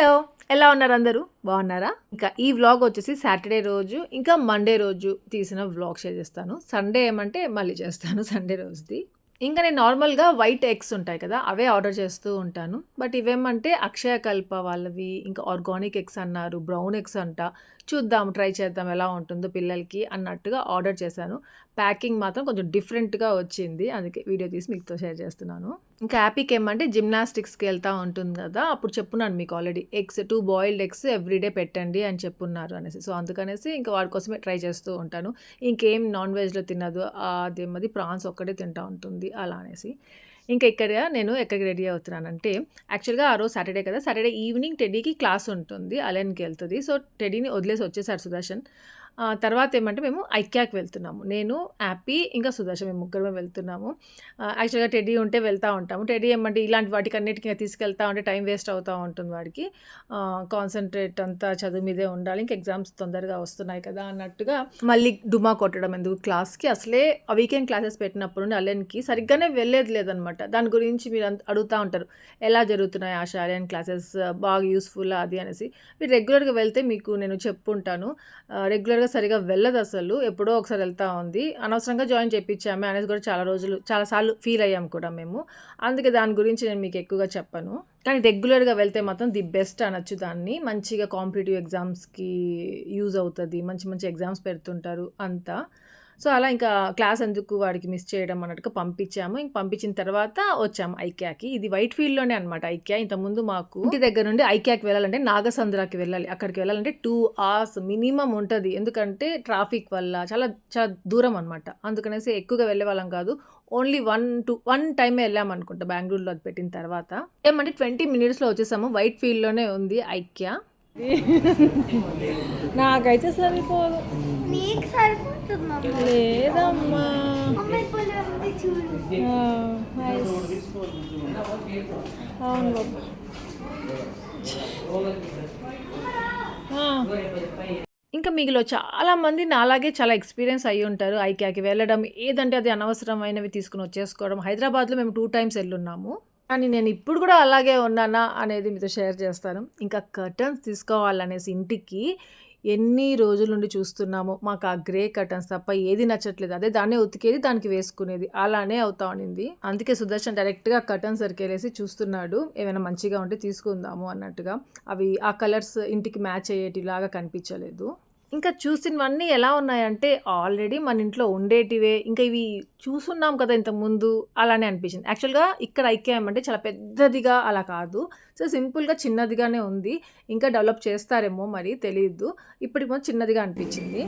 Hello ఎలా ఉన్నారు అందరూ? బాగున్నారా? ఇంకా ఈ వ్లాగ్ వచ్చేసి సాటర్డే రోజు ఇంకా మండే రోజు తీసిన వ్లాగ్ షేర్ చేస్తాను. సండే ఏమంటే మళ్ళీ చేస్తాను సండే రోజుది. ఇంకా నేను నార్మల్గా వైట్ ఎగ్స్ ఉంటాయి కదా అవే ఆర్డర్ చేస్తూ ఉంటాను. బట్ ఇవేమంటే అక్షయ కల్ప వాళ్ళవి ఇంకా ఆర్గానిక్ ఎగ్స్ అన్నారు బ్రౌన్ ఎగ్స్ అంట. చూద్దాం ట్రై చేద్దాం ఎలా ఉంటుందో పిల్లలకి అన్నట్టుగా ఆర్డర్ చేశాను. ప్యాకింగ్ మాత్రం కొంచెం డిఫరెంట్గా వచ్చింది. అందుకే వీడియో తీసి మీతో షేర్ చేస్తున్నాను. ఇంకా హ్యాపీకి ఏమంటే జిమ్నాస్టిక్స్కి వెళ్తూ ఉంటుంది కదా అప్పుడు చెప్పున్నాను మీకు already. Eggs two boiled eggs every day పెట్టండి అని చెప్పున్నారు అనేసి. సో అందుకనేసి ఇంకా వాడి కోసమే ట్రై చేస్తూ ఉంటాను. ఇంకేం నాన్ వెజ్లో తినదు అదేమది ప్రాన్స్ ఒక్కటే తింటూ ఉంటుంది అలా అనేసి. ఇంకా ఇక్కడ నేను ఎక్కడికి రెడీ అవుతున్నానంటే యాక్చువల్గా ఆ రోజు సాటర్డే కదా సాటర్డే ఈవినింగ్ టెడీకి క్లాస్ ఉంటుంది అలెన్కి వెళ్తుంది. సో టెడీని వదిలేసి వచ్చేసారు సుదర్శన్. తర్వాత ఏమంటే మేము ఐక్యాకి వెళ్తున్నాము. నేను హ్యాపీ ఇంకా సుదర్శన్ మేము ముగ్గురమే వెళ్తున్నాము. యాక్చువల్గా టెడీ ఉంటే వెళ్తూ ఉంటాము. టెడీ ఏమంటే ఇలాంటి వాటికి అన్నిటికీ తీసుకెళ్తా ఉంటే టైం వేస్ట్ అవుతూ ఉంటుంది వాడికి. కాన్సన్ట్రేట్ అంతా చదువు మీదే ఉండాలి. ఇంకా ఎగ్జామ్స్ తొందరగా వస్తున్నాయి కదా అన్నట్టుగా మళ్ళీ డుమా కొట్టడం ఎందుకు? క్లాస్కి అసలే వీకెండ్ క్లాసెస్ పెట్టినప్పుడు నుండి అలెన్కి సరిగ్గానే వెళ్ళేది లేదనమాట దాని గురించి మీరు అంత- అడుగుతూ ఉంటారు. ఎలా జరుగుతున్నాయి ఆశ అలెన్ క్లాసెస్? బాగా యూస్ఫుల్ అది అనేసి. మీరు రెగ్యులర్గా వెళ్తే మీకు నేను చెప్పుంటాను. రెగ్యులర్గా సరిగా వెళ్ళదు అసలు. ఎప్పుడో ఒకసారి వెళ్తా ఉంది. అనవసరంగా జాయిన్ చేయించామే అనేది కూడా చాలా రోజులు చాలాసార్లు ఫీల్ అయ్యాము కూడా మేము. అందుకే దాని గురించి నేను మీకు ఎక్కువగా చెప్పను. కానీ రెగ్యులర్గా వెళ్తే మాత్రం ది బెస్ట్ అనొచ్చు దాన్ని. మంచిగా కాంపిటేటివ్ ఎగ్జామ్స్కి యూజ్ అవుతుంది. మంచి మంచి ఎగ్జామ్స్ పెడుతుంటారు అంతా. సో అలా ఇంకా క్లాస్ ఎందుకు వాడికి మిస్ చేయడం అన్నట్టుగా పంపించాము. ఇంక పంపించిన తర్వాత వచ్చాము ఐక్యాకి. ఇది వైట్ ఫీల్డ్లోనే అనమాట ఐక్యా. ఇంతకుముందు మాకు ఇంటి దగ్గర నుండి ఐక్యాకి వెళ్ళాలంటే నాగసంద్రాకి వెళ్ళాలి. అక్కడికి వెళ్ళాలంటే టూ అవర్స్ మినిమం ఉంటుంది. ఎందుకంటే ట్రాఫిక్ వల్ల చాలా చాలా దూరం అనమాట అందుకనేసి ఎక్కువగా వెళ్ళే వాళ్ళం కాదు. ఓన్లీ వన్ టూ వన్ టైమే వెళ్ళాం అనుకుంటా బెంగళూరులో అది పెట్టిన తర్వాత. ఏమంటే ట్వంటీ మినిట్స్లో వచ్చేసాము. వైట్ ఫీల్డ్లోనే ఉంది ఐక్యా. నాకైతే సరిపోదు. నీకు సరిపోతుందమ్మా. లేదమ్మా. అవును బాబు. ఇంకా మీలో చాలా మంది నాలాగే చాలా ఎక్స్పీరియన్స్ అయ్యి ఉంటారు. ఐక్యాకి వెళ్ళడం ఏదంటే అది అనవసరమైనవి తీసుకుని వచ్చేసుకోవడం. హైదరాబాద్లో మేము టూ టైమ్స్ వెళ్ళున్నాము. కానీ నేను ఇప్పుడు కూడా అలాగే ఉన్నానా అనేది మీతో షేర్ చేస్తాను. ఇంకా కర్టన్స్ తీసుకోవాలనేసి ఇంటికి ఎన్ని రోజుల నుండి చూస్తున్నామో మాకు ఆ గ్రే కర్టన్స్ తప్ప ఏది నచ్చట్లేదు. అదే దాన్నే ఉతికేది దానికి వేసుకునేది. అలానే అవుతా ఉండింది. అందుకే సుదర్శన్ డైరెక్ట్గా కటన్ సరికెళ్ళేసి చూస్తున్నాడు. ఏమైనా మంచిగా ఉంటే తీసుకుందాము అన్నట్టుగా. అవి ఆ కలర్స్ ఇంటికి మ్యాచ్ అయ్యేటిలాగా కనిపించలేదు. ఇంకా చూసినవన్నీ ఎలా ఉన్నాయంటే ఆల్రెడీ మన ఇంట్లో ఉండేటివే ఇంకా ఇవి చూసున్నాం కదా ఇంత ముందు అలానే అనిపించింది. యాక్చువల్గా ఇక్కడ ఐక్యం అంటే చాలా పెద్దదిగా అలా కాదు. సో సింపుల్గా చిన్నదిగానే ఉంది. ఇంకా డెవలప్ చేస్తారేమో మరి తెలియదు ఇప్పటికి మాత్రం చిన్నదిగా అనిపించింది.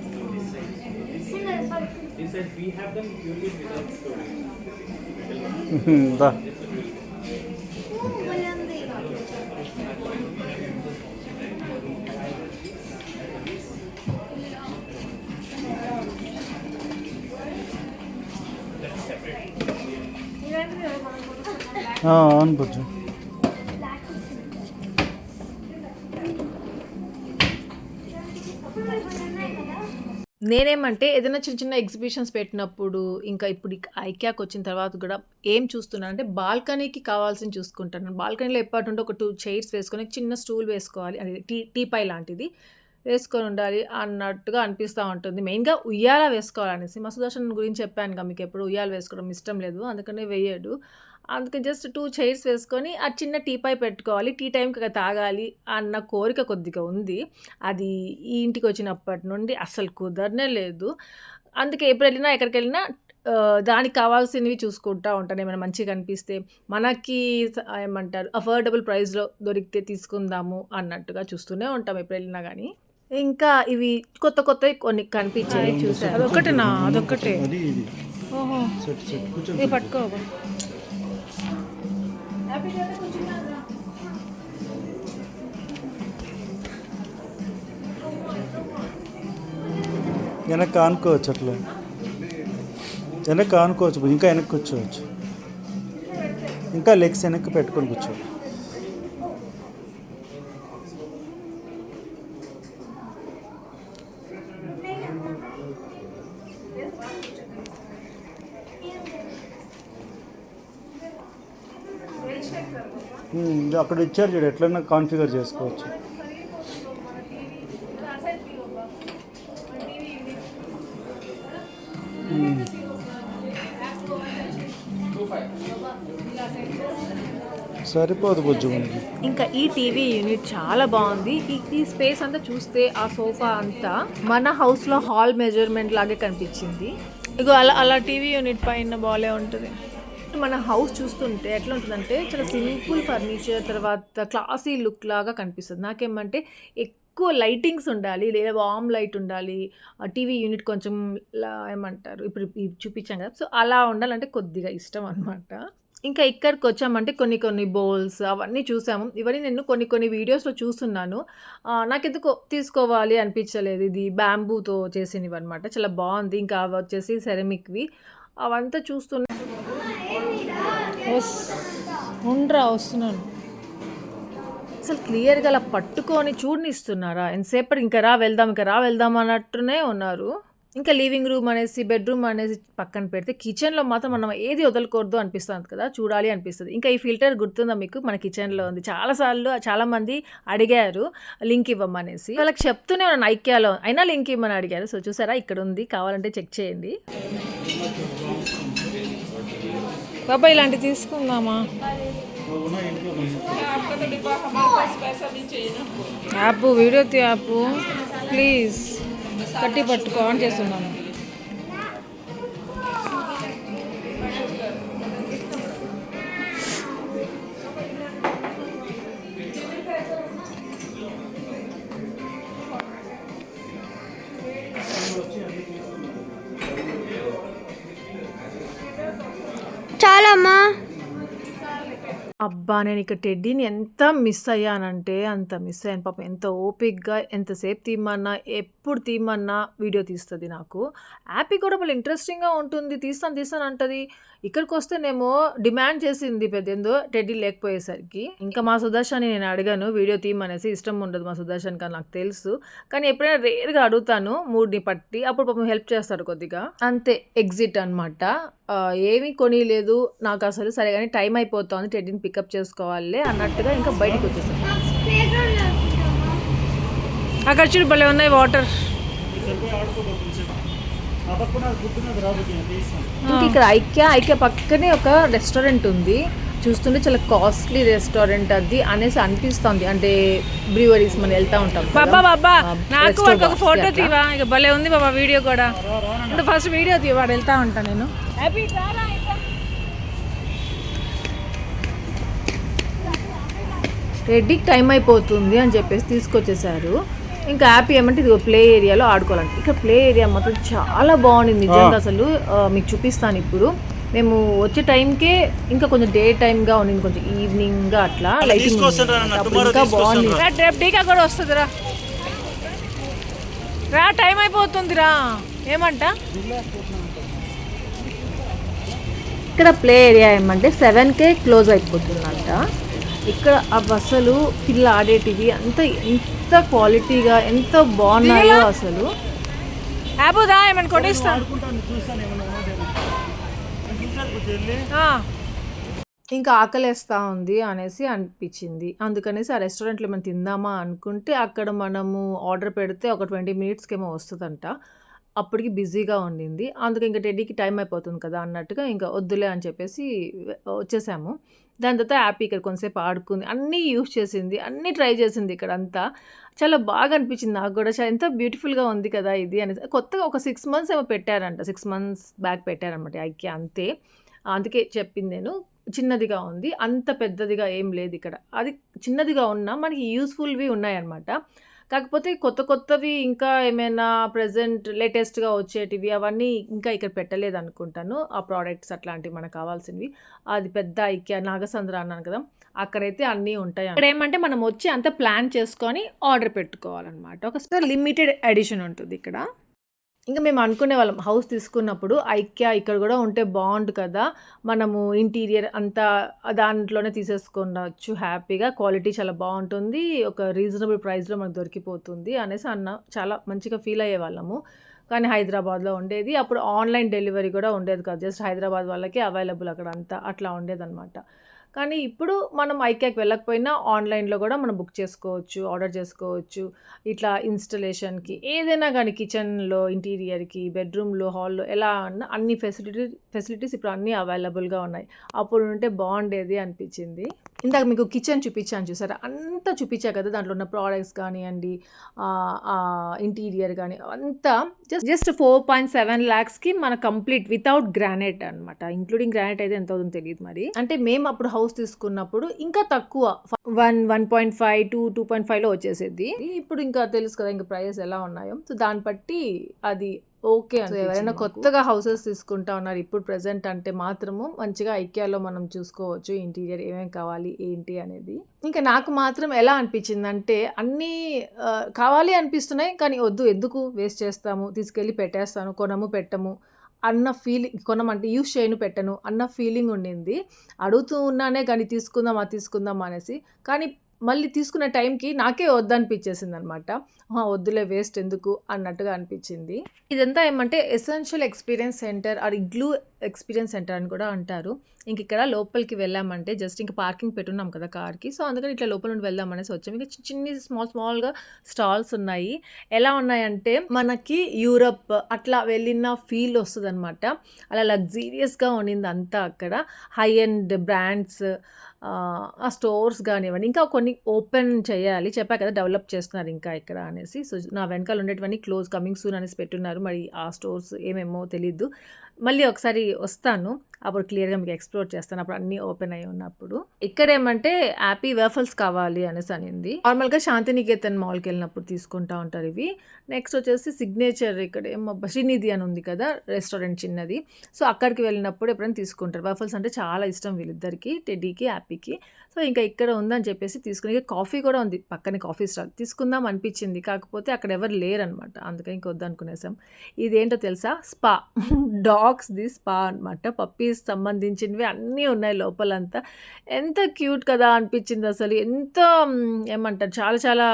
అవును నేనేమంటే ఏదైనా చిన్న చిన్న ఎగ్జిబిషన్స్ పెట్టినప్పుడు ఇంకా ఇప్పుడు ఐక్యాకి వచ్చిన తర్వాత కూడా ఏం చూస్తున్నాను అంటే బాల్కనీకి కావాల్సింది చూసుకుంటాను. బాల్కనీలో ఎప్పటి ఉంటే ఒక టూ చైర్స్ వేసుకొని చిన్న స్టూల్ వేసుకోవాలి. అది టీ టీపై లాంటిది. వేసుకొని ఉండాలి అన్నట్టుగా అనిపిస్తూ ఉంటుంది. మెయిన్గా ఉయ్యాల వేసుకోవాలనేసి మా గురించి చెప్పాను కదా మీకు ఎప్పుడు ఉయ్యాల వేసుకోవడం ఇష్టం లేదు అందుకనే వేయడు. అందుకని జస్ట్ టూ చైర్స్ వేసుకొని ఆ చిన్న టీపై పెట్టుకోవాలి. టీ టైంకి తాగాలి అన్న కోరిక కొద్దిగా ఉంది. అది ఈ ఇంటికి వచ్చినప్పటి నుండి అసలు కుదరనే లేదు. అందుకే ఎప్పుడు వెళ్ళినా ఎక్కడికి వెళ్ళినా దానికి కావాల్సినవి చూసుకుంటా ఉంటాను. ఏమైనా మంచిగా అనిపిస్తే మనకి ఏమంటారు అఫోర్డబుల్ ప్రైస్లో దొరికితే తీసుకుందాము అన్నట్టుగా చూస్తూనే ఉంటాం ఎప్పుడు వెళ్ళినా కానీ ఇంకా ఇవి కొత్త కొత్తవి కొన్ని కనిపించాయి చూసారు అదొక్కటేనా? అదొక్కటే. అది వెనక్కి ఆనుకోవచ్చు అట్లా. వెనక్కి ఆనుకోవచ్చు ఇంకా వెనక్కి కూర్చోవచ్చు. ఇంకా లెగ్స్ వెనక్కి పెట్టుకొని కూర్చోవచ్చు. అక్కడ ఇచ్చారు చూడు ఎట్లన్నా కాన్ఫిగర్ చేసుకోవచ్చు. సరిపోదు బుజ్జు ఇంకా ఈ టీవీ యూనిట్ చాలా బాగుంది. ఈ ఈ స్పేస్ అంతా చూస్తే ఆ సోఫా అంతా మన హౌస్లో హాల్ మెజర్మెంట్ లాగే కనిపించింది. ఇగో అలా అలా టీవీ యూనిట్ పైన బాగాలే ఉంటుంది. మన హౌస్ చూస్తుంటే ఎట్లా ఉంటుందంటే చాలా సింపుల్ ఫర్నిచర్ తర్వాత క్లాసీ లుక్ లాగా కనిపిస్తుంది. నాకేమంటే ఎక్కువ లైటింగ్స్ ఉండాలి లేదా వామ్ లైట్ ఉండాలి. టీవీ యూనిట్ కొంచెం లా- ఏమంటారు ఇప్పుడు చూపించాం కదా. సో అలా ఉండాలంటే కొద్దిగా ఇష్టం అనమాట ఇంకా ఇక్కడికి వచ్చామంటే కొన్ని కొన్ని బౌల్స్ అవన్నీ చూసాము. ఇవన్నీ నేను కొన్ని కొన్ని వీడియోస్లో చూస్తున్నాను. నాకు నాకెందుకో తీసుకోవాలి అనిపించలేదు. ఇది బ్యాంబూతో చేసినవి అనమాట చాలా బాగుంది. ఇంకా అవి వచ్చేసి సెరమిక్వి. అవంతా చూస్తున్నాను ఉండరా వస్తున్నాను. అసలు క్లియర్గా అలా పట్టుకొని చూడనిస్తున్నారా ఎంతసేపటి ఇంకా రా వెళ్దాం ఇంకా రా వెళ్దాం అన్నట్టునే ఉన్నారు. ఇంకా లివింగ్ రూమ్ అనేసి బెడ్రూమ్ అనేసి పక్కన పెడితే కిచెన్లో మాత్రం మనం ఏది వదలకూడదు అనిపిస్తుంది కదా? చూడాలి అనిపిస్తుంది. ఇంకా ఈ ఫిల్టర్ గుర్తుందా మీకు? మన కిచెన్లో ఉంది. చాలాసార్లు చాలామంది అడిగారు లింక్ ఇవ్వమనేసి. వాళ్ళకి చెప్తూనే ఉన్నాను ఐక్యాలో అయినా లింక్ ఇవ్వమని అడిగారు. సో చూసారా ఇక్కడ ఉంది. కావాలంటే చెక్ చేయండి. బాబా ఇలాంటివి తీసుకుందామా? యాప్ వీడియో తీ యాప్ ప్లీజ్. కట్టి పట్టుకో ఆన్ చేస్తున్నాను. అబ్బా నేను ఇక్కడ టెడ్డీని ఎంత మిస్ అయ్యానంటే అంత మిస్ అయ్యాను. పాపం ఎంత ఓపిక్గా ఎంతసేపు తీయమన్నా ఎప్పుడు తీయమన్నా వీడియో తీస్తుంది నాకు. యాపీ కూడా వాళ్ళు ఇంట్రెస్టింగ్గా ఉంటుంది. తీస్తాను తీస్తాను అంటది. ఇక్కడికి వస్తేనేమో డిమాండ్ చేసింది పెద్ద ఏందో టెడ్డీ లేకపోయేసరికి. ఇంకా మా సుదర్శన్ని నేను అడిగాను వీడియో తీయమనేసి ఇష్టం ఉండదు మా సుదర్శన్ కానీ నాకు తెలుసు. కానీ ఎప్పుడైనా రేర్గా అడుగుతాను మూడ్ని పట్టి అప్పుడు పాపం హెల్ప్ చేస్తాడు కొద్దిగా. అంతే ఎగ్జిట్ అనమాట ఏమీ కొనిలేదు నాకు అసలు సరే కానీ టైం అయిపోతుంది టెడ్డీని పికప్ చేసుకోవాలి అన్నట్టుగా ఇంకా బయటకు వచ్చేసాను అక్కడ చూడు భలే ఉన్నాయి వాటర్. ఇంక ఇక్కడ ఐక్య ఐక్య పక్కనే ఒక రెస్టారెంట్ ఉంది. చూస్తుంటే చాలా కాస్ట్లీ రెస్టారెంట్ అది అనేసి అనిపిస్తుంది. అంటే బ్రీవరీస్ మనం వెళ్తా ఉంటాం. బాబా బాబా నాకు ఒక ఫోటో. తీవా? ఇక భలే ఉంది బాబా వీడియో కూడా. అంటే ఫస్ట్ వీడియో తీ వాడు వెళ్తా ఉంటా నేను. రెడ్డికి టైం అయిపోతుంది అని చెప్పేసి తీసుకొచ్చేసారు. ఇంకా హ్యాపీ ఏమంటే ఇది ప్లే ఏరియాలో ఆడుకోవాలంటే. ఇక్కడ ప్లే ఏరియా మాత్రం చాలా బాగుంది నిజంగా అసలు. మీకు చూపిస్తాను ఇప్పుడు. మేము వచ్చే టైంకే ఇంకా కొంచెం డే టైంగా ఉండింది కొంచెం ఈవినింగ్గా అట్లా లైటింగ్ ఇంకా బాగుంది. రా రేపు టీకా కూడా వస్తుంది రా రా టైం అయిపోతుంది రా ఏమంట? ఇక్కడ ప్లే ఏరియా ఏమంటే సెవెన్కే క్లోజ్ అయిపోతుందంట. ఇక్కడ ఆ బస్సులు పిల్ల ఆడేటివి అంత ఎంత క్వాలిటీగా ఎంత బాగున్నాయో అసలు. ఏమైనా. ఇంకా ఆకలేస్తా ఉంది అనేసి అనిపించింది. అందుకనేసి ఆ రెస్టారెంట్లో మనం తిందామా అనుకుంటే అక్కడ మనము ఆర్డర్ పెడితే ఒక ట్వంటీ మినిట్స్కి ఏమో వస్తుందంట. అప్పటికి బిజీగా ఉండింది. అందుకే ఇంకా టెడ్డీకి టైం అయిపోతుంది కదా అన్నట్టుగా ఇంకా వద్దులే అని చెప్పేసి వచ్చేసాము. దాని తర్వాత యాప్ ఇక్కడ కొంతసేపు ఆడుకుంది. అన్నీ యూస్ చేసింది. అన్నీ ట్రై చేసింది ఇక్కడ అంతా చాలా బాగా అనిపించింది నాకు కూడా. చాలా ఎంత బ్యూటిఫుల్గా ఉంది కదా ఇది అనేసి. కొత్తగా ఒక సిక్స్ మంత్స్ ఏమో పెట్టారంట. సిక్స్ మంత్స్ బ్యాక్ పెట్టారనమాట ఐక్య అంతే. అందుకే చెప్పింది నేను. చిన్నదిగా ఉంది. అంత పెద్దదిగా ఏం లేదు ఇక్కడ. అది చిన్నదిగా ఉన్నా మనకి యూస్ఫుల్వి ఉన్నాయన్నమాట. కాకపోతే కొత్త కొత్తవి ఇంకా ఏమైనా ప్రజెంట్ లేటెస్ట్గా వచ్చేటివి అవన్నీ ఇంకా ఇక్కడ పెట్టలేదు అనుకుంటాను ఆ ప్రోడక్ట్స్ అట్లాంటివి మనకు కావాల్సినవి. అది పెద్ద ఐక్య నాగసంద్ర అన్నాను కదా అక్కడైతే అన్నీ ఉంటాయి అక్కడ ఏమంటే మనం వచ్చి అంత ప్లాన్ చేసుకొని ఆర్డర్ పెట్టుకోవాలన్నమాట. ఒకసారి లిమిటెడ్ ఎడిషన్ ఉంటుంది ఇక్కడ. ఇంకా మేము అనుకునే వాళ్ళం హౌస్ తీసుకున్నప్పుడు ఐక్య ఇక్కడ కూడా ఉంటే బాగుండు కదా మనము ఇంటీరియర్ అంతా దాంట్లోనే తీసేసుకోవచ్చు హ్యాపీగా క్వాలిటీ చాలా బాగుంటుంది ఒక రీజనబుల్ ప్రైస్లో మనకు దొరికిపోతుంది అనేసి అన్న చాలా మంచిగా ఫీల్ అయ్యే వాళ్ళము. కానీ హైదరాబాద్లో ఉండేది అప్పుడు ఆన్లైన్ డెలివరీ కూడా ఉండేది కాదు జస్ట్ హైదరాబాద్ వాళ్ళకి అవైలబుల్ అక్కడ అంతా అట్లా ఉండేదన్నమాట. కానీ ఇప్పుడు మనం ఐక్యాకి వెళ్ళకపోయినా ఆన్లైన్లో కూడా మనం బుక్ చేసుకోవచ్చు ఆర్డర్ చేసుకోవచ్చు. ఇట్లా ఇన్స్టలేషన్కి ఏదైనా కానీ కిచెన్లో ఇంటీరియర్కి బెడ్రూమ్లో హాల్లో ఎలా అన్న అన్ని ఫెసిలిటీ ఫెసిలిటీస్ ఇప్పుడు అన్నీ అవైలబుల్గా ఉన్నాయి. అప్పుడు ఉంటే బాగుండేది అనిపించింది. ఇందాక మీకు కిచెన్ చూపించాను చూసారా? అంతా చూపించా కదా దాంట్లో ఉన్న ప్రోడక్ట్స్ కానివ్వండి ఇంటీరియర్ కానీ అంతా just just four point seven ల్యాక్స్కి మన కంప్లీట్ వితౌట్ గ్రానైట్ అనమాట ఇంక్లూడింగ్ గ్రానైట్ అయితే ఎంత అవుతుందో తెలియదు మరి. అంటే మేము అప్పుడు హౌస్ తీసుకున్నప్పుడు ఇంకా తక్కువ one one point five two two point ఫైవ్లో వచ్చేసేది. ఇప్పుడు ఇంకా తెలుసు కదా ఇంకా ప్రైస్ ఎలా ఉన్నాయో. సో దాన్ని బట్టి అది ఓకే సో ఎవరైనా కొత్తగా హౌసెస్ తీసుకుంటా ఉన్నారు. ఇప్పుడు ప్రెసెంట్ అంటే మాత్రము మంచిగా ఐక్యాలో మనం చూసుకోవచ్చు ఇంటీరియర్ ఏమేమి కావాలి ఏంటి అనేది. ఇంకా నాకు మాత్రం ఎలా అనిపించింది అంటే అన్నీ కావాలి అనిపిస్తున్నాయి కానీ వద్దు ఎందుకు వేస్ట్ చేస్తాము తీసుకెళ్ళి పెట్టేస్తాను కొనము పెట్టము అన్న ఫీలింగ్ కొనమంటే యూస్ చేయను పెట్టను అన్న ఫీలింగ్ ఉండింది. అడుగుతూ ఉన్నానే కానీ తీసుకుందాం అది తీసుకుందాం అనేసి. కానీ మళ్ళీ తీసుకునే టైంకి నాకే వద్దనిపించేసింది అనమాట వద్దులే వేస్ట్ ఎందుకు? అన్నట్టుగా అనిపించింది. ఇదంతా ఏమంటే essential experience centre or igloo experience centre అని కూడా అంటారు. ఇంక ఇక్కడ లోపలికి వెళ్ళామంటే జస్ట్ ఇంకా పార్కింగ్ పెట్టున్నాం కదా కార్కి. సో అందుకని ఇట్లా లోపల నుండి వెళ్దాం అనేసి వచ్చాము ఇంకా చిన్న చిన్ని స్మాల్ స్మాల్గా స్టాల్స్ ఉన్నాయి. ఎలా ఉన్నాయంటే మనకి యూరప్ అట్లా వెళ్ళిన ఫీల్ వస్తుంది అనమాట అలా లగ్జీరియస్గా ఉండింది అంతా అక్కడ. హై అండ్ బ్రాండ్స్ ఆ స్టోర్స్ కానివ్వండి. ఇంకా కొన్ని ఓపెన్ చేయాలి. చెప్పా కదా డెవలప్ చేస్తున్నారు ఇంకా ఇక్కడ అనేసి. సో నా వెనకాల ఉండేటివన్నీ క్లోజ్ కమింగ్ సూన్ అనేసి పెట్టున్నారు. మరి ఆ స్టోర్స్ ఏమేమో తెలియదు మళ్ళీ ఒకసారి వస్తాను. అప్పుడు క్లియర్గా మీకు ఎక్స్ప్లోర్ చేస్తాను. అప్పుడు అన్నీ ఓపెన్ అయి ఉన్నప్పుడు. ఇక్కడ ఏమంటే హ్యాపీ వేఫల్స్ కావాలి అనేసి అనింది. నార్మల్గా శాంతినికేతన్ మాల్కి వెళ్ళినప్పుడు తీసుకుంటా ఉంటారు ఇవి. నెక్స్ట్ వచ్చేసి సిగ్నేచర్ ఇక్కడ ఏమో శ్రీనిధి అని ఉంది కదా రెస్టారెంట్ చిన్నది. సో అక్కడికి వెళ్ళినప్పుడు ఎప్పుడైనా తీసుకుంటారు. వేఫల్స్ అంటే చాలా ఇష్టం వీళ్ళిద్దరికి టెడ్డీకి హ్యాపీకి. సో ఇంకా ఇక్కడ ఉందని చెప్పేసి తీసుకుని కాఫీ కూడా ఉంది పక్కనే కాఫీ స్టాల్. తీసుకుందాం అనిపించింది. కాకపోతే అక్కడ ఎవరు లేరనమాట. అందుకని ఇంక వద్దనుకునేసాం. ఇదేంటో తెలుసా? స్పా. డాగ్స్ది స్పా అనమాట పప్పీస్ సంబంధించినవి అన్నీ ఉన్నాయి లోపలంతా. ఎంత క్యూట్ కదా అనిపించింది అసలు. ఎంత ఏమంటారు చాలా చాలా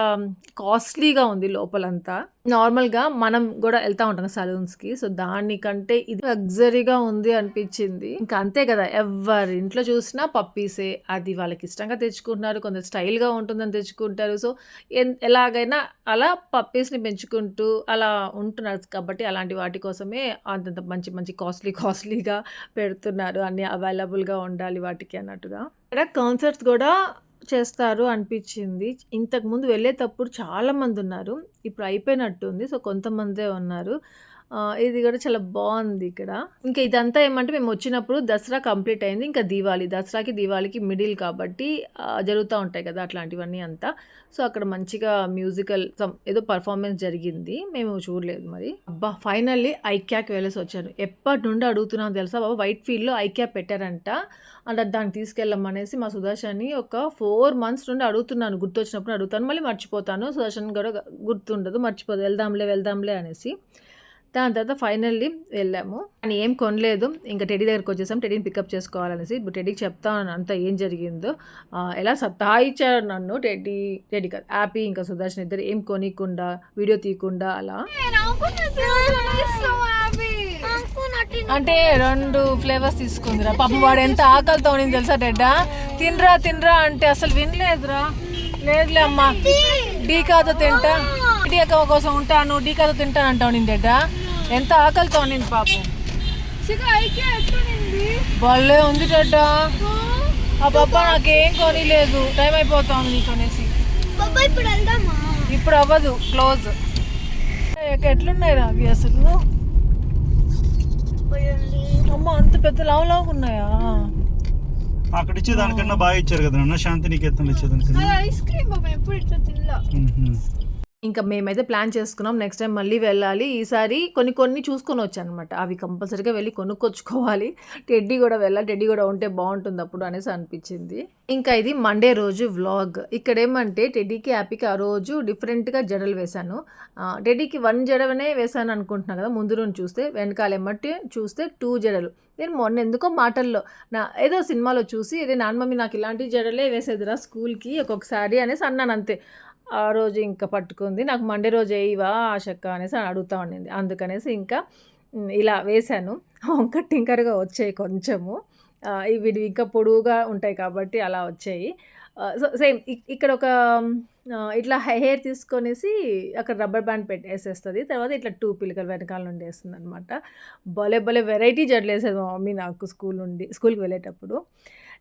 కాస్ట్లీగా ఉంది లోపలంతా. నార్మల్గా మనం కూడా వెళ్తా ఉంటాం సలూన్స్కి. సో దానికంటే ఇది లగ్జరీగా ఉంది అనిపించింది. ఇంకా అంతే కదా ఎవరి ఇంట్లో చూసినా పప్పీసే అది వాళ్ళకి ఇష్టంగా తెచ్చుకుంటున్నారు కొంత స్టైల్గా ఉంటుందని తెచ్చుకుంటారు. సో ఎన్- ఎలాగైనా అలా పప్పీస్ని పెంచుకుంటూ అలా ఉంటున్నారు. కాబట్టి అలాంటి వాటి కోసమే అంతంత మంచి మంచి కాస్ట్లీ కాస్ట్లీగా పెడుతున్నారు. అన్ని అవైలబుల్గా ఉండాలి వాటికి అన్నట్టుగా. ఇక్కడ కాన్సర్ట్స్ కూడా చేస్తారు అనిపించింది. ఇంతకుముందు వెళ్ళేటప్పుడు చాలామంది ఉన్నారు. ఇప్పుడు అయిపోయినట్టుంది. సో కొంతమందే ఉన్నారు. ఇది కూడా చాలా బాగుంది ఇక్కడ. ఇంకా ఇదంతా ఏమంటే మేము వచ్చినప్పుడు దసరా కంప్లీట్ అయింది ఇంకా దీవాలి దసరాకి దీవాళికి మిడిల్ కాబట్టి జరుగుతూ ఉంటాయి కదా అట్లాంటివన్నీ అంతా. సో అక్కడ మంచిగా మ్యూజికల్ ఏదో పర్ఫార్మెన్స్ జరిగింది. మేము చూడలేదు మరి. అబ్బా ఫైనల్లీ ఐక్యాకి వెళ్ళేసి వచ్చాను ఎప్పటి నుండి అడుగుతున్నాను తెలుసా బాబా? వైట్ ఫీల్డ్లో ఐక్యా పెట్టారంట. అంటే దాన్ని తీసుకెళ్ళమనేసి మా సుదర్శన్ని ఒక ఫోర్ మంత్స్ నుండి అడుగుతున్నాను. గుర్తొచ్చినప్పుడు అడుగుతాను. మళ్ళీ మర్చిపోతాను. సుదర్శన్ కూడా గుర్తుండదు. మర్చిపోదు. వెళ్దాంలే వెళ్దాంలే అనేసి. దాని తర్వాత ఫైనల్లీ వెళ్ళాము. అని ఏం కొనలేదు. ఇంకా టెడీ దగ్గరికి వచ్చేసాం. టెడీని పికప్ చేసుకోవాలనేసి ఇప్పుడు టెడీకి చెప్తాను అంతా ఏం జరిగిందో. ఎలా సతాయిచ్చారు నన్ను టెడ్డీ టెడీ కాదు హ్యాపీ ఇంకా సుదర్శన్ ఇద్దరు ఏం కొనికుండా వీడియో తీయకుండా అలా. అంటే రెండు ఫ్లేవర్స్ తీసుకుందిరా. పాపం వాడు ఎంత ఆకలితో ఉంది తెలుసా డెడ్డా తినరా తినరా అంటే అసలు వినలేదురా. లేదులే అమ్మా. డీ కాతో తింటా. డీ అక్క కోసం ఉంటాను డీ కాతో తింటాను అంటావు నేను డెడ్డా ఎంత ఆకలితో ఉంది పాపం. భలే ఉంది డెడ్డా ఆ? పాప నాకేం కొనిలేదు. టైం అయిపోతుంది నీకు అనేసి ఇప్పుడు అవ్వదు క్లోజ్. ఎట్లున్నాయి రా అవి అసలు? అమ్మ అంత పెద్ద లావు లావుగా ఉన్నాయా? అక్కడ ఇచ్చే దానికన్నా బాగా ఇచ్చారు కదా నాన్న? శాంతి నికేతన్లో ఇచ్చేదానికన్నా ఐస్ క్రీమ్ ఎప్పుడు ఇట్లా తినలా. ఇంకా మేమైతే ప్లాన్ చేసుకున్నాం నెక్స్ట్ టైం మళ్ళీ వెళ్ళాలి. ఈసారి కొన్ని కొన్ని చూసుకొని వచ్చాను అనమాట అవి కంపల్సరీగా వెళ్ళి కొనుక్కొచ్చుకోవాలి. టెడ్డీ కూడా వెళ్ళాలి. టెడ్డీ కూడా ఉంటే బాగుంటుంది అప్పుడు అనేసి అనిపించింది. ఇంకా ఇది మండే రోజు వ్లాగ్. ఇక్కడ ఏమంటే టెడ్డీకి హ్యాపీకి ఆ రోజు డిఫరెంట్గా జడలు వేశాను. టెడ్డీకి వన్ జడవనే వేశాను అనుకుంటున్నాను కదా ముందు రోజు చూస్తే వెనకాల ఏమంటే చూస్తే టూ జడలు. నేను మొన్న ఎందుకో మాటల్లో నా ఏదో సినిమాలో చూసి అదే నాన్న మమ్మీ నాకు ఇలాంటి జడలే వేసేదిరా స్కూల్కి ఒక్కొక్కసారి అనేసి అన్నాను అంతే. ఆ రోజు ఇంకా పట్టుకుంది. నాకు మండే రోజు వేయవా ఆశక్క అనేసి అడుగుతా ఉండింది. అందుకనేసి ఇంకా ఇలా వేశాను. వంక టింకర్గా వచ్చాయి కొంచెము. ఇవి ఇంకా పొడువుగా ఉంటాయి కాబట్టి అలా వచ్చాయి. సో సేమ్ ఇక్కడ ఒక ఇట్లా ఇట్లా హెయిర్ తీసుకొనేసి అక్కడ రబ్బర్ బ్యాండ్ పెట్టేసేస్తుంది తర్వాత ఇట్లా టూ పిల్లకలు వెనకాల నుండి వేస్తుంది అనమాట భలే భలే వెరైటీ జడలు వేసేది మా మమ్మీ నాకు స్కూల్ నుండి స్కూల్కి వెళ్ళేటప్పుడు.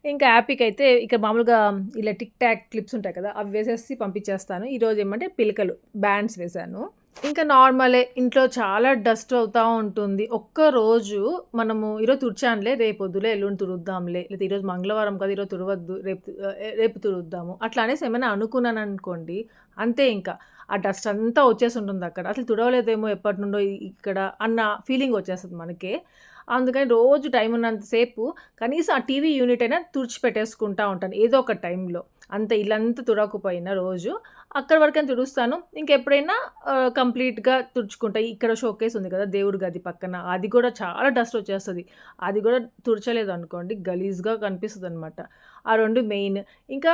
ఇంకా యాపీకి అయితే ఇక్కడ మామూలుగా ఇలా టిక్ టాక్ క్లిప్స్ ఉంటాయి కదా అవి వేసేసి పంపించేస్తాను. ఈరోజు ఏమంటే పిలకలు బ్యాండ్స్ వేశాను. ఇంకా నార్మలే ఇంట్లో చాలా డస్ట్ అవుతూ ఉంటుంది. ఒక్క రోజు మనము ఈరోజు తుడిచానులే రేపు వద్దులే ఎల్లుండి తుడుద్దాంలే లేదా ఈరోజు మంగళవారం కదా ఈరోజు తుడవద్దు రేపు రేపు తుడుద్దాము అట్లా అనేసి ఏమైనా అనుకున్నాను అనుకోండి అంతే ఇంకా. ఆ డస్ట్ అంతా వచ్చేసి ఉంటుంది అక్కడ. అసలు తుడవలేదేమో ఎప్పటి నుండో ఇక్కడ అన్న ఫీలింగ్ వచ్చేస్తుంది మనకే. అందుకని రోజు టైం ఉన్నంతసేపు కనీసం ఆ టీవీ యూనిట్ అయినా తుడిచిపెట్టేసుకుంటా ఉంటాను ఏదో ఒక టైంలో. అంత ఇల్లంతా తుడకపోయినా రోజు. అక్కడి వరకైనా తుడుస్తాను. ఇంకెప్పుడైనా కంప్లీట్గా తుడుచుకుంటా. ఇక్కడ షోకేస్ ఉంది కదా దేవుడి గది పక్కన. అది కూడా చాలా డస్ట్ వచ్చేస్తుంది. అది కూడా తుడచలేదు అనుకోండి గలీజ్గా కనిపిస్తుంది అనమాట ఆ రెండు మెయిన్. ఇంకా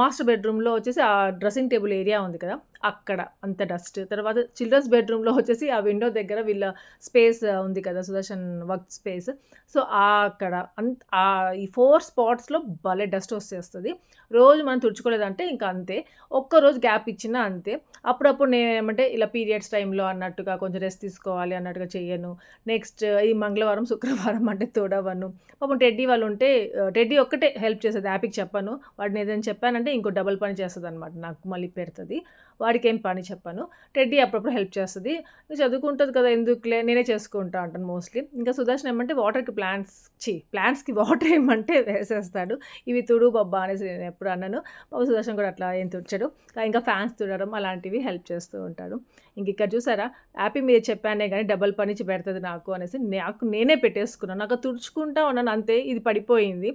మాస్టర్ బెడ్రూమ్లో వచ్చేసి ఆ డ్రెస్సింగ్ టేబుల్ ఏరియా ఉంది కదా అక్కడ అంత డస్ట్. తర్వాత చిల్డ్రన్స్ బెడ్రూమ్లో వచ్చేసి ఆ విండో దగ్గర వీళ్ళ స్పేస్ ఉంది కదా సుదర్శన్ వర్క్ స్పేస్. సో ఆ అక్కడ అంత ఆ ఈ ఫోర్ స్పాట్స్లో భలే డస్ట్ వచ్చేస్తుంది. రోజు మనం తుడుచుకోలేదంటే ఇంకా అంతే. ఒక్కరోజు గ్యాప్ ఇచ్చినా అంతే. అప్పుడప్పుడు నేను ఏమంటే ఇలా పీరియడ్స్ టైంలో అన్నట్టుగా కొంచెం రెస్ట్ తీసుకోవాలి అన్నట్టుగా చేయను నెక్స్ట్ ఈ మంగళవారం శుక్రవారం అంటే తోడవను పాపం టెడ్డీ వాళ్ళు ఉంటే టెడ్డీ ఒక్కటే హెల్ప్ చేస్తుంది. హ్యాపీకి చెప్పాను. వాడిని ఏదైనా చెప్పానంటే ఇంకో డబల్ పని చేస్తుంది అనమాట నాకు మళ్ళీ పెడుతుంది. వాడికి ఏం పని చెప్పాను. టెడ్డీ అప్పుడప్పుడు హెల్ప్ చేస్తుంది. చదువుకుంటుంది కదా ఎందుకులే? నేనే చేసుకుంటా అంటాను మోస్ట్లీ. ఇంకా సుదర్శన్ ఏమంటే వాటర్కి ప్లాంట్స్ చి ప్లాంట్స్కి వాటర్ ఏమంటే వేసేస్తాడు. ఇవి తుడు బొబ్బా అనేసి నేను ఎప్పుడు అన్నాను. బాబు సుదర్శన్ కూడా అట్లా ఏం తుడిచాడు. ఇంకా ఫ్యాన్స్ తుడడం అలాంటివి హెల్ప్ చేస్తూ ఉంటాడు. ఇంక ఇక్కడ చూసారా? హ్యాపీ మీరు చెప్పానే కానీ డబల్ పనిచి పెడుతుంది నాకు అనేసి. నాకు నేనే పెట్టేసుకున్నాను. నాకు తుడుచుకుంటా ఉన్నాను అంతే. ఇది పడిపోయింది.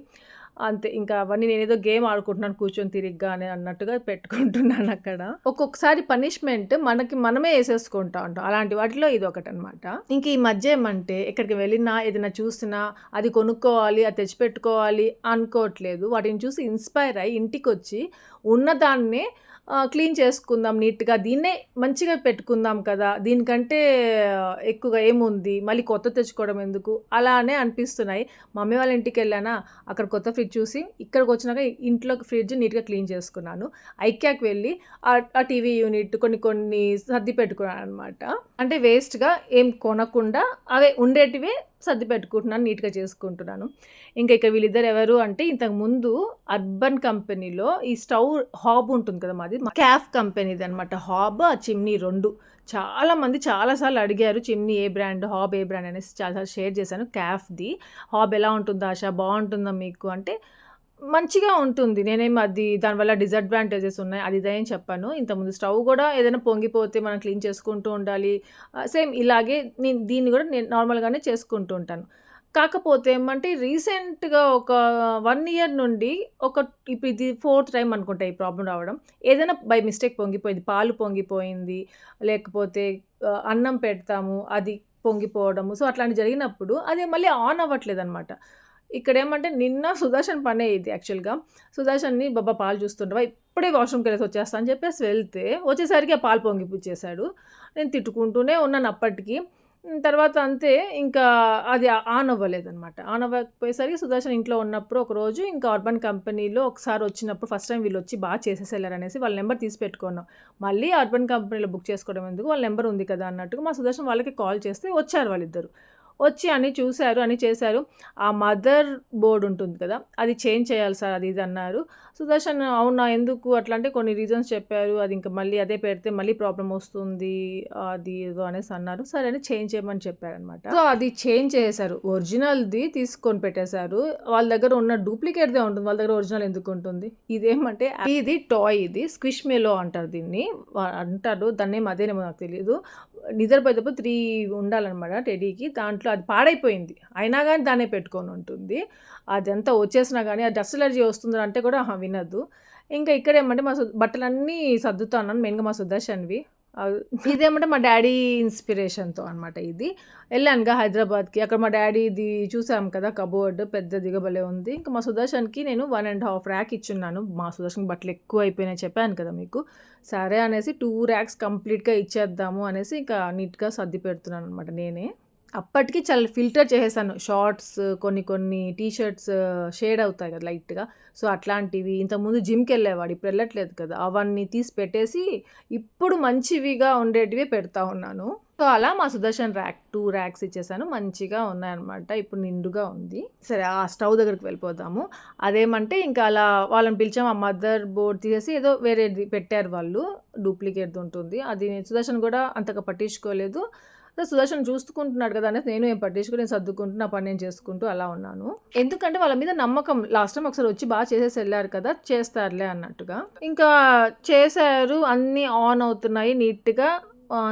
అంతే ఇంకా అవన్నీ నేను ఏదో గేమ్ ఆడుకుంటున్నాను కూర్చొని తిరిగ్గా అని అన్నట్టుగా పెట్టుకుంటున్నాను అక్కడ. ఒక్కొక్కసారి పనిష్మెంట్ మనకి మనమే వేసేసుకుంటా ఉంటాం. అలాంటి వాటిలో ఇది ఒకటి అనమాట ఇంక ఈ మధ్య ఏమంటే ఎక్కడికి వెళ్ళినా ఏదైనా చూసినా అది కొనుక్కోవాలి అది తెచ్చిపెట్టుకోవాలి అనుకోవట్లేదు. వాటిని చూసి ఇన్స్పైర్ అయ్యి ఇంటికి వచ్చి ఉన్నదాన్నే క్లీన్ చేసుకుందాం నీట్గా. దీన్నే మంచిగా పెట్టుకుందాం కదా. దీనికంటే ఎక్కువగా ఏముంది? మళ్ళీ కొత్త తెచ్చుకోవడం ఎందుకు? అలానే అనిపిస్తున్నాయి. మమ్మీ వాళ్ళ ఇంటికి వెళ్ళానా? అక్కడ కొత్త ఫ్రిడ్జ్ చూసి ఇక్కడికి వచ్చినాక ఇంట్లో ఫ్రిడ్జ్ నీట్గా క్లీన్ చేసుకున్నాను. ఐక్యాకి వెళ్ళి ఆ టీవీ యూనిట్ కొన్ని కొన్ని సర్ది పెట్టుకున్నాను అనమాట అంటే వేస్ట్గా ఏం కొనకుండా అవే ఉండేటివే సర్ది పెట్టుకుంటున్నాను నీట్గా చేసుకుంటున్నాను. ఇంకా ఇక వీళ్ళిద్దరు ఎవరు అంటే ఇంతకు ముందు అర్బన్ కంపెనీలో ఈ స్టవ్ హాబ్ ఉంటుంది కదా మాది క్యాఫ్ కంపెనీది అనమాట హాబ్ ఆ చిమ్నీ రెండు. చాలామంది చాలాసార్లు అడిగారు చిమ్నీ ఏ బ్రాండ్ హాబ్ ఏ బ్రాండ్ అనేసి చాలాసార్లు షేర్ చేశాను క్యాఫ్ది. హాబ్ ఎలా ఉంటుందో ఆశ? బాగుంటుందా మీకు? అంటే మంచిగా ఉంటుంది. నేనేం అది దానివల్ల డిసడ్వాంటేజెస్ ఉన్నాయి. అది ఇదే అని చెప్పాను. ఇంతకుముందు స్టవ్ కూడా ఏదైనా పొంగిపోతే మనం క్లీన్ చేసుకుంటూ ఉండాలి. సేమ్ ఇలాగే నేను దీన్ని కూడా నేను నార్మల్గానే చేసుకుంటూ ఉంటాను. కాకపోతే ఏమంటే రీసెంట్గా ఒక వన్ ఇయర్ నుండి ఒక ఇప్పుడు ఇది ఫోర్త్ టైం అనుకుంటా ఈ ప్రాబ్లం రావడం. ఏదైనా బై మిస్టేక్ పొంగిపోయింది. పాలు పొంగిపోయింది. లేకపోతే అన్నం పెడతాము. అది పొంగిపోవడము. సో అట్లాంటి జరిగినప్పుడు అది మళ్ళీ ఆన్ అవ్వట్లేదు అనమాట ఇక్కడ ఏమంటే నిన్న సుదర్శన్ పనే ఇది యాక్చువల్గా. సుదర్శన్ని బాబా పాలు చూస్తుండవా? ఇప్పుడే వాష్రూమ్కి వెళ్ళేసి వచ్చేస్తా అని చెప్పేసి వెళ్తే వచ్చేసరికి ఆ పాలు పొంగిపుచ్చేశాడు. నేను తిట్టుకుంటూనే ఉన్నాను అప్పటికి. తర్వాత అంతే ఇంకా అది ఆన్ అవ్వలేదనమాట ఆన్ అవ్వకపోయేసరికి సుదర్శన్ ఇంట్లో ఉన్నప్పుడు ఒక రోజు ఇంకా అర్బన్ కంపెనీలో ఒకసారి వచ్చినప్పుడు ఫస్ట్ టైం వీళ్ళు వచ్చి బాగా చేసేసేళ్ళారు అనేసి వాళ్ళ నెంబర్ తీసి పెట్టుకున్నాం. మళ్ళీ అర్బన్ కంపెనీలో బుక్ చేసుకోవడం ఎందుకు? వాళ్ళ నెంబర్ ఉంది కదా అన్నట్టుగా మా సుదర్శన్ వాళ్ళకి కాల్ చేస్తే వచ్చారు వాళ్ళిద్దరు. వచ్చి అని చూశారు అని చేశారు. ఆ మదర్ బోర్డ్ ఉంటుంది కదా అది చేంజ్ చేయాలి సార్ అది ఇది అన్నారు. సుదర్శన్ అవునా ఎందుకు అట్లా అంటే కొన్ని రీజన్స్ చెప్పారు అది ఇంకా మళ్ళీ అదే పెడితే మళ్ళీ ప్రాబ్లం వస్తుంది అది ఏదో అనేసి అన్నారు. సరే అని చేంజ్ చేయమని చెప్పారనమాట సో అది చేంజ్ చేశారు. ఒరిజినల్ది తీసుకొని పెట్టేశారు. వాళ్ళ దగ్గర ఉన్న డూప్లికేట్దే ఉంటుంది. వాళ్ళ దగ్గర ఒరిజినల్ ఎందుకు ఉంటుంది? ఇదేమంటే ఇది టాయ్ ఇది స్క్విష్ మేలో అంటారు దీన్ని. అంటారు. దాన్ని అదేనేమో నాకు తెలియదు నిద్రపోయేటప్పుడు త్రీ ఉండాలన్నమాట టెడీకి. దాంట్లో అది పాడైపోయింది. అయినా కానీ దాన్నే పెట్టుకొని ఉంటుంది. అదంతా వచ్చేసినా కానీ ఆ డస్ట్ ఎలర్జీ వస్తుంది అంటే కూడా వినద్దు వినదు. ఇంకా ఇక్కడ ఏమంటే మా బట్టలన్నీ సర్దుతాను మెయిన్గా మా సుదర్శన్వి ఇదేమంటే మా డాడీ ఇన్స్పిరేషన్తో అనమాట ఇది. వెళ్ళానుగా హైదరాబాద్కి. అక్కడ మా డాడీ ఇది చూసాం కదా కబోర్డ్ పెద్ద దిగబలే ఉంది. ఇంకా మా సుదర్శన్కి నేను వన్ అండ్ హాఫ్ ర్యాక్ ఇచ్చున్నాను. మా సుదర్శన్కి బట్టలు ఎక్కువ అయిపోయినాయి చెప్పాను కదా మీకు. సరే అనేసి టూ ర్యాక్స్ కంప్లీట్గా ఇచ్చేద్దాము అనేసి ఇంకా నీట్గా సర్ది పెడుతున్నాను అనమాట నేనే. అప్పటికి చాలా ఫిల్టర్ చేసేసాను. షార్ట్స్ కొన్ని కొన్ని టీ షర్ట్స్ షేడ్ అవుతాయి కదా లైట్గా. సో అట్లాంటివి. ఇంతకుముందు జిమ్కి వెళ్ళేవాడు. ఇప్పుడు వెళ్ళట్లేదు కదా. అవన్నీ తీసి పెట్టేసి ఇప్పుడు మంచివిగా ఉండేటివి పెడతా ఉన్నాను. సో అలా మా సుదర్శన్ ర్యాక్ టూ ర్యాక్స్ ఇచ్చేసాను. మంచిగా ఉన్నాయన్నమాట. ఇప్పుడు నిండుగా ఉంది. సరే ఆ స్టవ్ దగ్గరికి వెళ్ళిపోదాము. అదేమంటే ఇంకా అలా వాళ్ళని పిలిచాము ఆ మదర్ బోర్డ్ తీసేసి ఏదో వేరేది పెట్టారు వాళ్ళు. డూప్లికేట్ ఉంటుంది. అది సుదర్శన్ కూడా అంతగా పట్టించుకోలేదు. సుదర్శన్ చూసుకుంటున్నాడు కదా అనేది నేను ఏం పట్టించుకుని నేను సర్దుకుంటూ నా పని నేను చేసుకుంటూ అలా ఉన్నాను. ఎందుకంటే వాళ్ళ మీద నమ్మకం లాస్ట్ టైం ఒకసారి వచ్చి బాగా చేసేసి వెళ్ళారు కదా చేస్తారులే అన్నట్టుగా. ఇంకా చేశారు అన్నీ ఆన్ అవుతున్నాయి నీట్గా.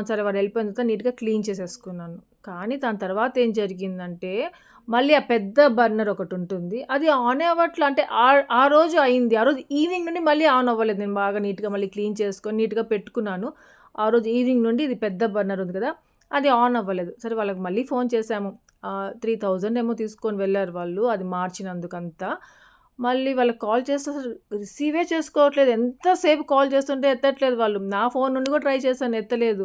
సరే వాడు వెళ్ళిపోయిన తర్వాత నీట్గా క్లీన్ చేసేసుకున్నాను. కానీ దాని తర్వాత ఏం జరిగిందంటే మళ్ళీ ఆ పెద్ద బర్నర్ ఒకటి ఉంటుంది. అది ఆన్ అవ్వట్లే అంటే ఆ ఆ రోజు అయింది. ఆ రోజు ఈవినింగ్ నుండి మళ్ళీ ఆన్ అవ్వలేదు. నేను బాగా నీట్గా మళ్ళీ క్లీన్ చేసుకొని నీట్గా పెట్టుకున్నాను. ఆ రోజు ఈవినింగ్ నుండి ఇది పెద్ద బర్నర్ ఉంది కదా. అది ఆన్ అవ్వలేదు. సరే వాళ్ళకి మళ్ళీ ఫోన్ చేశాము. త్రీ థౌజండ్ ఏమో తీసుకొని వెళ్ళారు వాళ్ళు అది మార్చినందుకంతా. మళ్ళీ వాళ్ళకి కాల్ చేస్తే అసలు రిసీవే చేసుకోవట్లేదు. ఎంతసేపు కాల్ చేస్తుంటే ఎత్తట్లేదు వాళ్ళు. నా ఫోన్ నుండి కూడా ట్రై చేశాను ఎత్తలేదు.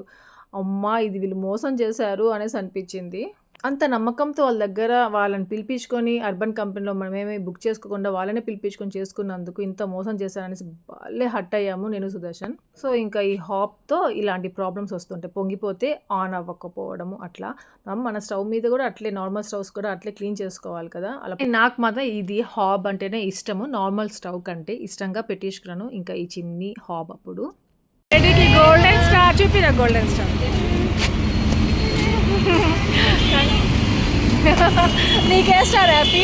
అమ్మా ఇది వీళ్ళు మోసం చేశారు అనేసి అనిపించింది. అంత నమ్మకంతో వాళ్ళ దగ్గర వాళ్ళని పిలిపించుకొని అర్బన్ కంపెనీలో మనమేమి బుక్ చేసుకోకుండా వాళ్ళనే పిలిపించుకొని చేసుకున్నందుకు ఇంత మోసం చేశారనేసి భలే హట్ అయ్యాము నేను సుదర్శన్. సో ఇంకా ఈ హాప్తో ఇలాంటి ప్రాబ్లమ్స్ వస్తుంటాయి పొంగిపోతే ఆన్ అవ్వకపోవడము అట్లా. మన స్టవ్ మీద కూడా అట్లే నార్మల్ స్టవ్స్ కూడా అట్లే క్లీన్ చేసుకోవాలి కదా. అలా నాకు మాత్రం ఇది హాబ్ అంటేనే ఇష్టము. నార్మల్ స్టవ్ కంటే ఇష్టంగా పెట్టించుకున్నాను ఇంకా ఈ చిన్ని హాబ్ అప్పుడు. గోల్డెన్ స్టార్ చూపిన గోల్డెన్ స్టార్ నీకే స్టార్ హ్యాపీ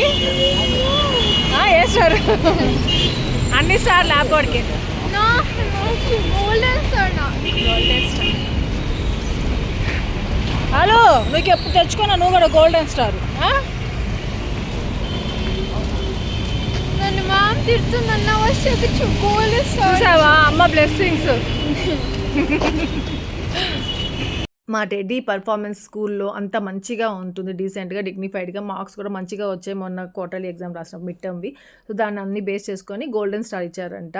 ఏ స్టార్ అన్ని స్టార్ ల్యాప్టాప్కి హలో నీకు ఎప్పుడు తెచ్చుకున్నా నువ్వు కూడా గోల్డెన్ స్టార్ నన్ను మ్యామ్ తిడుతుందన్న వచ్చి గోల్డెన్ స్టార్ చూసావా? అమ్మ బ్లెస్సింగ్స్ మా టెడ్డీ పర్ఫార్మెన్స్ స్కూల్లో అంత మంచిగా ఉంటుంది డీసెంట్గా డిగ్నిఫైడ్గా మార్క్స్ కూడా మంచిగా వచ్చాయి మొన్న క్వార్టర్లీ ఎగ్జామ్ రాసిన మిడ్ టర్మ్వి సో దాన్ని అన్ని బేస్ చేసుకొని గోల్డెన్ స్టార్ ఇచ్చారంట.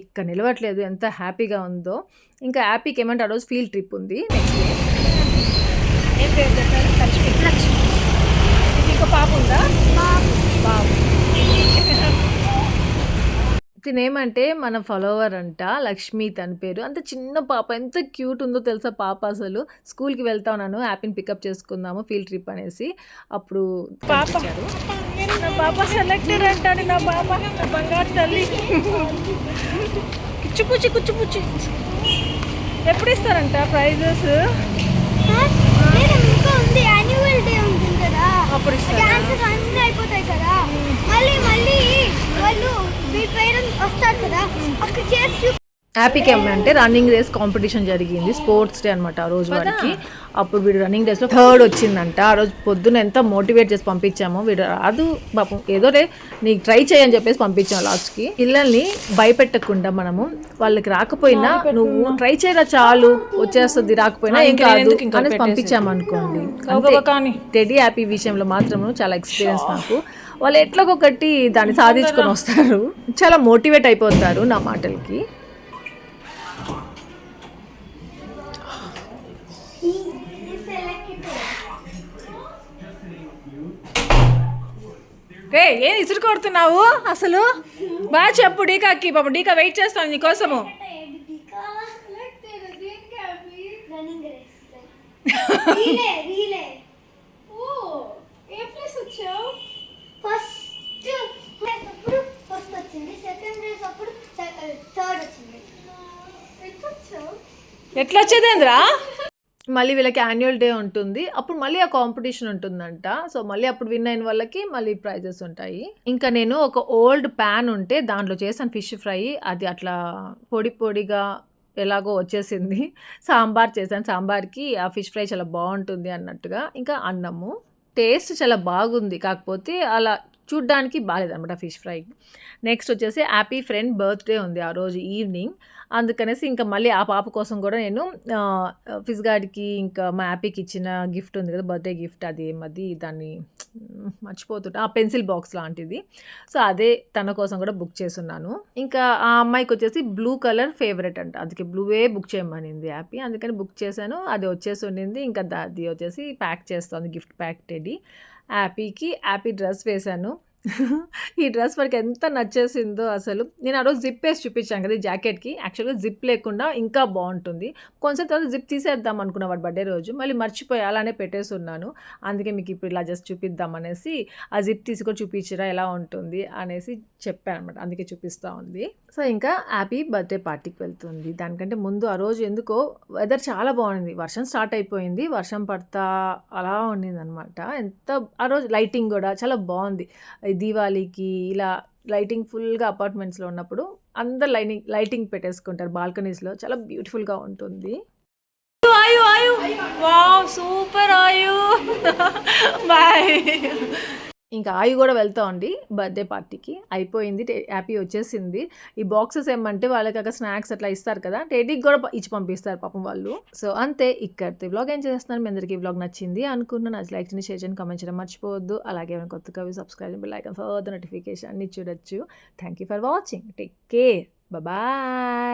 ఎక్క నిలవట్లేదు ఎంత హ్యాపీగా ఉందో. ఇంకా హ్యాపీకి ఏమంటే ఆ రోజు ఫీల్డ్ ట్రిప్ ఉంది నెక్స్ట్ డే పాప ఉందా? బాబు తినేమంటే మన ఫాలోవర్ అంట లక్ష్మి తన పేరు. అంత చిన్న పాప ఎంత క్యూట్ ఉందో తెలుసా పాప అసలు. స్కూల్కి వెళ్తా ఉన్నాను యాపీని పికప్ చేసుకుందాము ఫీల్డ్ ట్రిప్ అనేసి. అప్పుడు పాప నా పాప సెలెక్టెడ్ అంటాడు నా పాప నా బంగారు తల్లి. కుచ్చిపుచ్చి కుచ్చిపుచ్చి ఎప్పుడు ఇస్తారంట ప్రైజెస్? అప్పుడు ఇస్తారా? అయిపోతాయి కదా. మళ్ళీ మళ్ళీ వాళ్ళు వస్తారు కదా అక్కడ చేసి చూ- హ్యాపీకి ఏమంటే రన్నింగ్ రేస్ కాంపిటీషన్ జరిగింది స్పోర్ట్స్ డే అనమాట ఆ రోజు వాడికి అప్పుడు వీడు రన్నింగ్ రేస్లో థర్డ్ వచ్చిందంట. ఆ రోజు పొద్దున ఎంత మోటివేట్ చేసి పంపించాము వీడు రాదు పాపం ఏదో రే నీకు ట్రై చేయని చెప్పేసి పంపించాము లాస్ట్కి పిల్లల్ని భయపెట్టకుండా మనము వాళ్ళకి రాకపోయినా నువ్వు ట్రై చేయరా చాలు వచ్చేస్తుంది రాకపోయినా ఏం కాదు ఎందుకు ఇంకా అనేసి పెట్టేసి. పంపించాము అనుకోండి గబగబా కానీ. టెడీ హ్యాపీ విషయంలో మాత్రం చాలా ఎక్స్పీరియన్స్ నాకు. వాళ్ళు ఎట్లాగొకటి దాన్ని సాధించుకొని వస్తారు. చాలా మోటివేట్ అయిపోతారు నా మాటలకి. రే ఏం ఇసురు కొడుతున్నావు? అసలు? బాగా చెప్పు డీకాకి పాపం. డీకా వెయిట్ చేస్తాను నీకోసము. రన్నింగ్ రేస్ రీలే రీలే ఓ ఏ ప్లేస్ వచ్చావు ఫస్ట్ అప్పుడు ఫస్ట్ వచ్చింది సెకండ్ రేస్ అప్పుడు థర్డ్ వచ్చింది ఎట్లా వచ్చేదేంద్రా మళ్ళీ వీళ్ళకి యాన్యువల్ డే ఉంటుంది. అప్పుడు మళ్ళీ ఆ కాంపిటీషన్ ఉంటుందంట. సో మళ్ళీ అప్పుడు విన్ అయిన వాళ్ళకి మళ్ళీ ప్రైజెస్ ఉంటాయి. ఇంకా నేను ఒక ఓల్డ్ ప్యాన్ ఉంటే దాంట్లో చేశాను ఫిష్ ఫ్రై అది అట్లా పొడి పొడిగా ఎలాగో వచ్చేసింది. సాంబార్ చేశాను. సాంబార్కి ఆ ఫిష్ ఫ్రై చాలా బాగుంటుంది అన్నట్టుగా. ఇంకా అన్నము. టేస్ట్ చాలా బాగుంది. కాకపోతే అలా చూడ్డానికి బాగాలేదనమాట ఫిష్ ఫ్రై. నెక్స్ట్ వచ్చేసి హ్యాపీ ఫ్రెండ్ బర్త్డే ఉంది ఆ రోజు ఈవినింగ్. అందుకనేసి ఇంకా మళ్ళీ ఆ పాప కోసం కూడా నేను ఫిష్ ఫిజ్ గార్డ్కి ఇంకా మా హ్యాపీకి ఇచ్చిన గిఫ్ట్ ఉంది కదా బర్త్డే గిఫ్ట్ అది ఏమది దాన్ని మర్చిపోతుంటా ఆ పెన్సిల్ బాక్స్ లాంటిది. సో అదే తన కోసం కూడా బుక్ చేస్తున్నాను. ఇంకా ఆ అమ్మాయికి వచ్చేసి బ్లూ కలర్ ఫేవరెట్ అంట. అందుకే బ్లూవే బుక్ చేయమనింది హ్యాపీ. అందుకని బుక్ చేశాను. అది వచ్చేసి ఉండింది. ఇంకా దా- అది వచ్చేసి ప్యాక్ చేస్తుంది గిఫ్ట్ ప్యాక్ టెడీ హ్యాపీకి యాపీ డ్రెస్ వేశాను. ఈ డ్రెస్ వాడికి ఎంత నచ్చేసిందో అసలు. నేను ఆ రోజు జిప్ వేసి చూపించాను కదా ఈ జాకెట్కి. యాక్చువల్గా జిప్ లేకుండా ఇంకా బాగుంటుంది. కొంచెం తర్వాత జిప్ తీసేద్దాం అనుకున్న వాడు బర్త్డే రోజు. మళ్ళీ మర్చిపోయి అలానే పెట్టేసి ఉన్నాను. అందుకే మీకు ఇప్పుడు ఇలా జస్ట్ చూపిద్దాం అనేసి ఆ జిప్ తీసుకొని చూపించరా ఎలా ఉంటుంది అనేసి చెప్పాను అనమాట అందుకే చూపిస్తూ ఉంది. సో ఇంకా హ్యాపీ బర్త్డే పార్టీకి వెళ్తుంది. దానికంటే ముందు ఆ రోజు ఎందుకో వెదర్ చాలా బాగుంది. వర్షం స్టార్ట్ అయిపోయింది. వర్షం పడతా అలా ఉండింది అనమాట ఎంత ఆ రోజు లైటింగ్ కూడా చాలా బాగుంది. దీవాళీకి ఇలా లైటింగ్ ఫుల్గా అపార్ట్మెంట్స్లో ఉన్నప్పుడు అందరు లైటింగ్ లైటింగ్ పెట్టేసుకుంటారు బాల్కనీస్లో. చాలా బ్యూటిఫుల్గా ఉంటుంది. ఆయు ఆయు వావ్ సూపర్ ఆయు బాయ్. ఇంకా ఆయి కూడా వెళ్తామండి బర్త్డే పార్టీకి. అయిపోయింది హ్యాపీ వచ్చేసింది. ఈ బాక్సెస్ ఏమంటే వాళ్ళకి అక్కడ స్నాక్స్ అట్లా ఇస్తారు కదా టేడీకి కూడా ఇచ్చి పంపిస్తారు పాపం వాళ్ళు. సో అంతే ఇక్కడ బ్లాగ్ ఏం చేస్తున్నారు? మీ అందరికీ బ్లాగ్ నచ్చింది అనుకున్నాను నచ్చి లైక్ చేయండి షేర్ చేయండి కమెంట్ చేయడం మర్చిపోవద్దు. అలాగే ఏమైనా కొత్త కవి సబ్స్క్రైబ్ లైక్ ఫర్దర్ నోటిఫికేషన్ అన్ని చూడొచ్చు. Thank you for watching take care bye